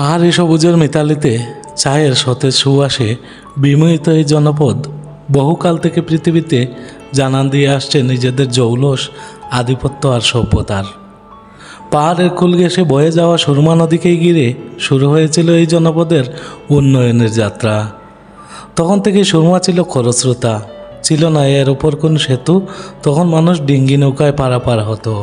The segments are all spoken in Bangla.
পাহাড়ি সবুজের মিতালিতে চায়ের সতেজ সুবাসে বিমোহিত এই জনপদ বহুকাল থেকে পৃথিবীতে জানান দিয়ে আসছে নিজেদের জৌলস, আধিপত্য আর সভ্যতার। পাহাড়ের কুল ঘেঁষে বয়ে যাওয়া সুরমা নদীকেই ঘিরে শুরু হয়েছিল এই জনপদের উন্নয়নের যাত্রা। তখন থেকে সুরমা ছিল খরস্রোতা, ছিল না এর ওপর কোন সেতু, তখন মানুষ ডিঙ্গি নৌকায় পারাপার হতো।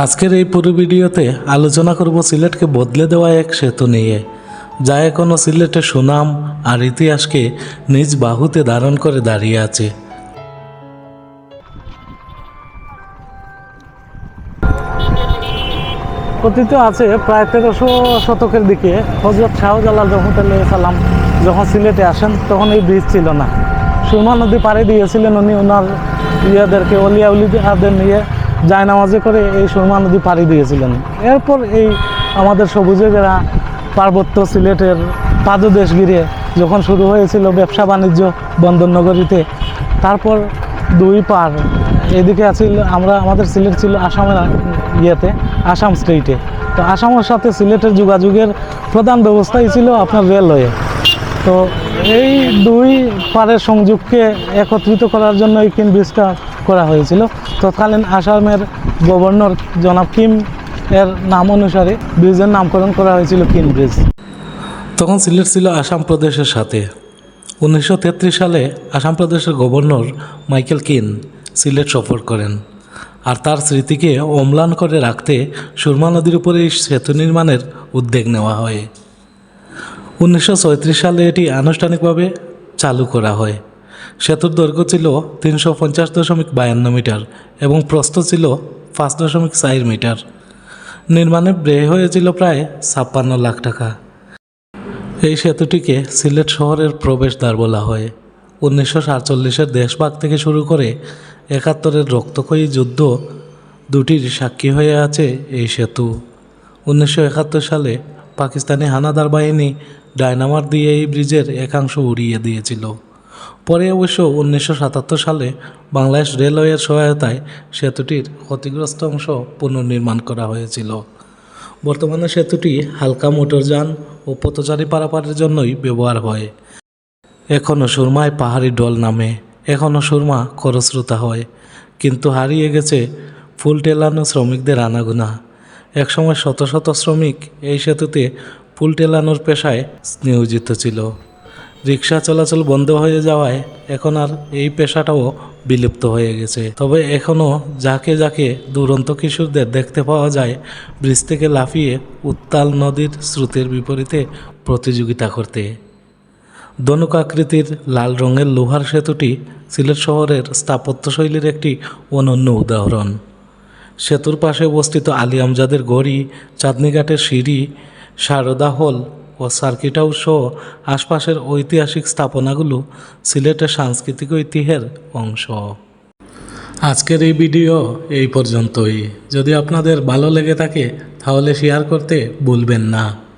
আজকের এই পুরো ভিডিওতে আলোচনা করব সিলেটকে বদলে দেওয়া এক সেতু নিয়ে। যা এখনও সিলেটের সুনাম আর ইতিহাসকে নিজ বাহুতে ধারণ করে দাঁড়িয়ে আছে। কথিত আছে, প্রায় তেরোশো শতকের দিকে হজরত শাহজালাল রহমতুল্লাহ সাল্লাম যখন সিলেটে আসেন, তখন এই ব্রিজ ছিল না। সুরমা নদী পাড়ে দিয়েছিলেন উনি ওনার ইয়াদেরকে, অলিয়া উলিয়াদের নিয়ে। জায়নামাজে করে এই সুরমা নদী পাড়ি দিয়েছিলেন। এরপর এই আমাদের সবুজে ঘেরা পার্বত্য সিলেটের পাদদেশ ঘিরে যখন শুরু হয়েছিল ব্যবসা বাণিজ্য বন্দরনগরীতে, তারপর দুই পার এদিকে আছিল আমরা, আমাদের সিলেট ছিল আসামের ইয়েতে, আসাম স্টেটে। তো আসামের সাথে সিলেটের যোগাযোগের প্রধান ব্যবস্থাই ছিল আপনার রেলওয়ে। তো এই দুই পারের সংযোগকে একত্রিত করার জন্য এই কিম ব্রিজটা করা হয়েছিল। তৎকালীন আসামের গভর্নর জনাব কিম এর নাম অনুসারে ব্রিজের নামকরণ করা হয়েছিল কিম ব্রিজ। তখন সিলেট ছিল আসাম প্রদেশের সাথে। উনিশশো তেত্রিশ সালে আসাম প্রদেশের গভর্নর মাইকেল কিন সিলেট সফর করেন। আর তার স্মৃতিকে অম্লান করে রাখতে সুরমা নদীর উপরে এই সেতু নির্মাণের উদ্যোগ নেওয়া হয়। উনিশশো সালে এটি আনুষ্ঠানিকভাবে চালু করা হয়। সেতুর দৈর্ঘ্য ছিল তিনশো পঞ্চাশ দশমিক বায়ান্ন মিটার এবং প্রস্থ ছিল পাঁচ দশমিক চার মিটার। নির্মাণে ব্যয় হয়েছিল প্রায় ছাপ্পান্ন লাখ টাকা। এই সেতুটিকে সিলেট শহরের প্রবেশদ্বার বলা হয়। উনিশশো সাতচল্লিশের দেশভাগ থেকে শুরু করে একাত্তরের রক্তক্ষয়ী যুদ্ধ দুটির সাক্ষী হয়ে আছে এই সেতু। উনিশশো একাত্তর সালে পাকিস্তানি হানাদার বাহিনী ডায়নামার দিয়ে এই ব্রিজের একাংশ উড়িয়ে দিয়েছিল। পরে অবশ্য উনিশশো সাতাত্তর সালে বাংলাদেশ রেলওয়ের সহায়তায় সেতুটির ক্ষতিগ্রস্ত অংশ পুনর্নির্মাণ করা হয়েছিল। বর্তমানে সেতুটি হালকা মোটরযান ও পথচারী পারাপারের জন্যই ব্যবহার হয়। এখনও সুরমায় পাহাড়ি ডল নামে এখনও সুরমা খরস্রোতা হয়, কিন্তু হারিয়ে গেছে ফুল টেলানো শ্রমিকদের আনাগোনা। একসময় শত শত শ্রমিক এই সেতুতে ফুল টেলানোর পেশায় নিয়োজিত ছিল। রিক্সা চলাচল বন্ধ হয়ে যাওয়ায় এখন আর এই পেশাটাও বিলুপ্ত হয়ে গেছে। তবে এখনও যাকে যাকে দুরন্ত কিশোরদের দেখতে পাওয়া যায়, ব্রিজ থেকে লাফিয়ে উত্তাল নদীর স্রোতের বিপরীতে প্রতিযোগিতা করতে। ধনুক আকৃতির লাল রঙের লোহার সেতুটি সিলেট শহরের স্থাপত্যশৈলীর একটি অনন্য উদাহরণ। সেতুর পাশে অবস্থিত আলী আমজাদের গড়ি, চাঁদনীঘাটের সিঁড়ি, সারদা হল ও সার্কিট হাউস সহ আশপাশের ঐতিহাসিক স্থাপনাগুলো সিলেটের সাংস্কৃতিক ঐতিহ্যের অংশ। আজকের এই ভিডিও এই পর্যন্তই। যদি আপনাদের ভালো লেগে থাকে, তাহলে শেয়ার করতে ভুলবেন না।